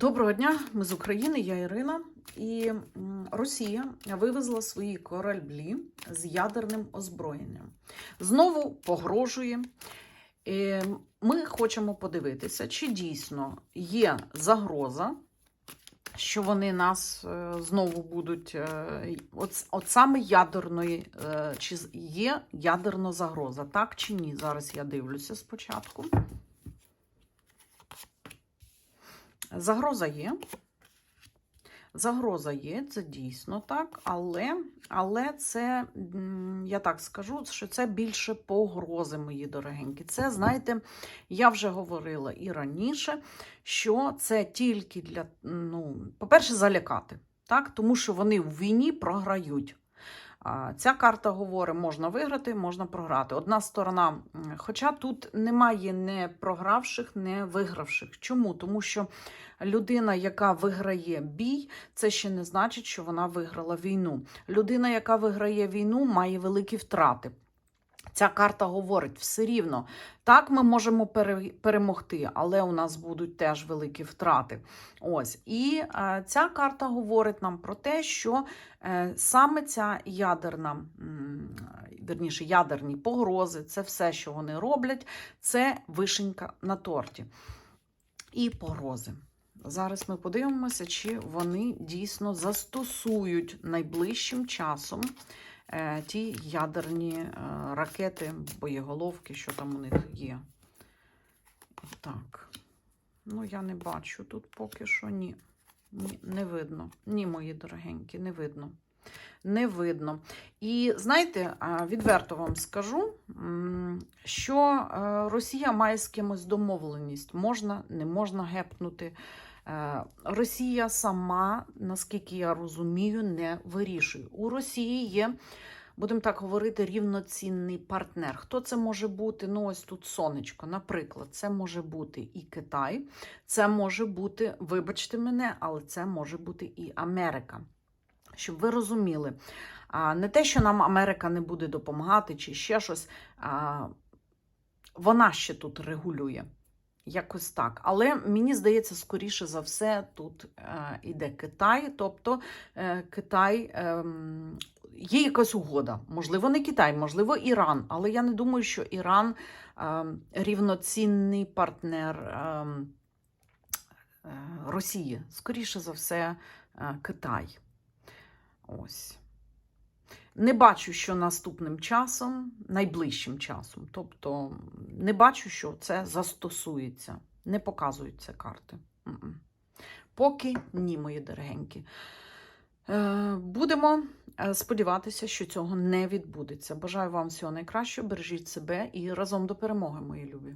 Доброго дня, ми з України, я Ірина. І Росія вивезла свої кораблі з ядерним озброєнням. Знову погрожує. Е, Ми хочемо подивитися, чи дійсно є загроза, що вони нас е, знову будуть. е, От, от саме ядерної, чи є ядерна загроза, так чи ні? Зараз я дивлюся спочатку. Загроза є. Загроза є, це дійсно так, але, але це, я так скажу, що це більше погрози, мої дорогенькі. Це, знаєте, я вже говорила і раніше, що це тільки для, ну, по-перше, залякати, так? тому що вони в війні програють. Ця карта говорить, можна виграти, можна програти. Одна сторона, хоча тут немає не програвших, не вигравших. Чому? Тому що людина, яка виграє бій, це ще не значить, що вона виграла війну. Людина, яка виграє війну, має великі втрати. Ця карта говорить все рівно. Так, ми можемо перемогти, але у нас будуть теж великі втрати. Ось. І е, ця карта говорить нам про те, що е, саме ця ядерна, верніше, ядерні погрози, це все, що вони роблять, це вишенька на торті. І погрози. Зараз ми подивимося, чи вони дійсно застосують найближчим часом ті ядерні е, ракети, боєголовки, що там у них є. Так. Ну, я не бачу тут поки що ні. Ні, не видно. Ні, мої дорогенькі, не видно. Не видно. І знаєте, відверто вам скажу, що е, Росія має з кимось домовленість. Можна, не можна гепнути. Е, Росія сама, наскільки я розумію, не вирішує. У Росії є, будемо так говорити, рівноцінний партнер. Хто це може бути? Ну, ось тут сонечко, наприклад, це може бути і Китай, це може бути, вибачте мене, але це може бути і Америка. Щоб ви розуміли, не те, що нам Америка не буде допомагати чи ще щось, вона ще тут регулює. Якось так. Але мені здається, скоріше за все, тут е, іде Китай, тобто е, Китай ем, є якась угода. Можливо, не Китай, можливо, Іран. Але я не думаю, що Іран ем, рівноцінний партнер ем, е, Росії. Скоріше за все, Китай. Ось. Не бачу, що наступним часом, найближчим часом, тобто не бачу, що це застосується. Не показуються карти. М-м. Поки ні, мої дорогенькі. Е, Будемо е, сподіватися, що цього не відбудеться. Бажаю вам всього найкращого, бережіть себе і разом до перемоги, мої любі.